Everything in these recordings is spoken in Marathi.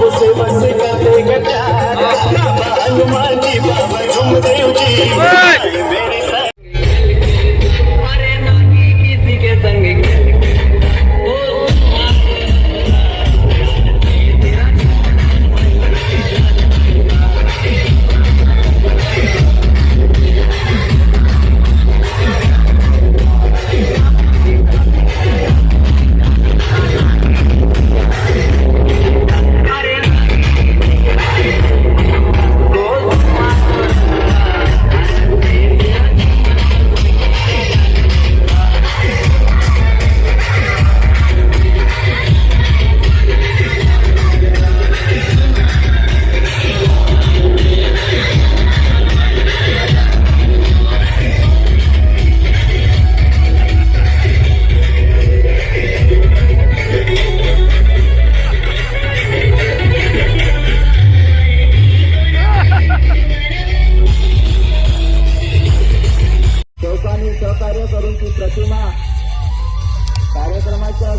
Você vai ser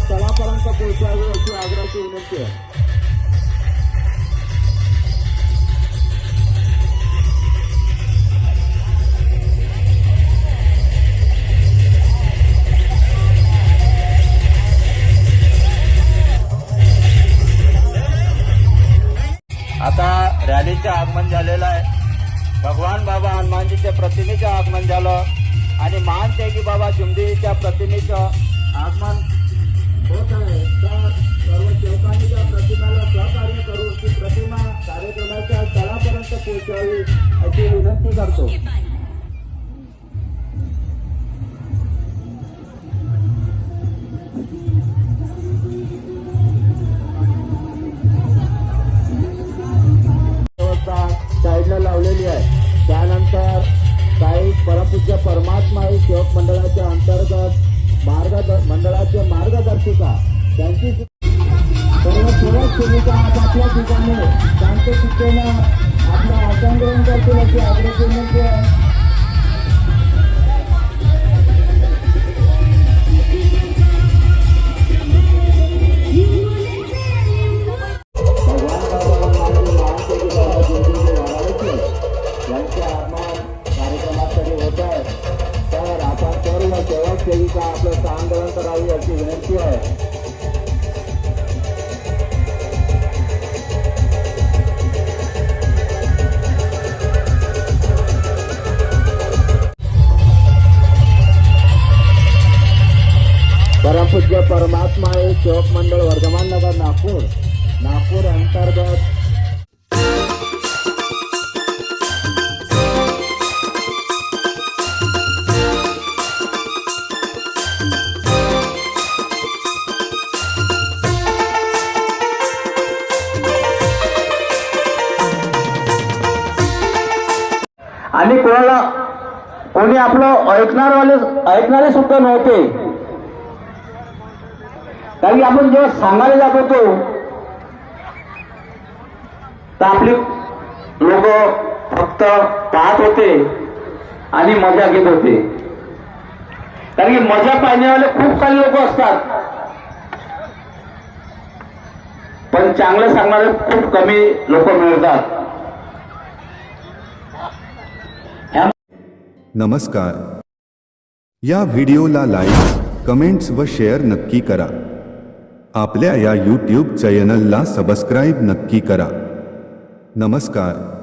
तळापर्यंत पोहोचावे पोहोचावी अशी आग्रहाची विनंती आहे आता रॅलीचं आगमन झालेलं आहे. भगवान बाबा हनुमानजीच्या प्रतिमेचं आगमन झालं आणि महान त्यागी बाबा जुमदेवीच्या प्रतिमेचं आगमन होत आहे. तर सर्व सेवकांनी त्या प्रतिमेला सहकार्य करून ती प्रतिमा कार्यक्रमाच्या स्थळापर्यंत पोहोचावी अशी विनंती करतो. मार्गदर्शिका त्यांची सर्व सेवक आज आपल्या ठिकाणी शांतचित्तेनं आपला आसन ग्रहण करतील अशी आग्रह विनंती सेविका आपलं आंदोलन करावी अशी विनंती आहे. परमपूज्य परमात्मा हे शिवक मंडळ वर्धमान नगर नागपूर. नागपूर अंतर्गत आणि कोणाला कोणी आपलं ऐकणारवाले ऐकणारे सुद्धा नव्हते. कारण की आपण जेव्हा सांगायला जात होतो तर आपली लोक फक्त पाहत होते आणि मजा घेत होते. कारण की मजा पाहण्यावाले खूप सारे लोक असतात. पण चांगलं सांगणारे खूप कमी लोक मिळतात. नमस्कार। या व्हिडिओला लाईक, कमेंट्स व शेअर नक्की करा. आपल्या या यूट्यूब चॅनलला सबस्क्राईब नक्की करा. नमस्कार.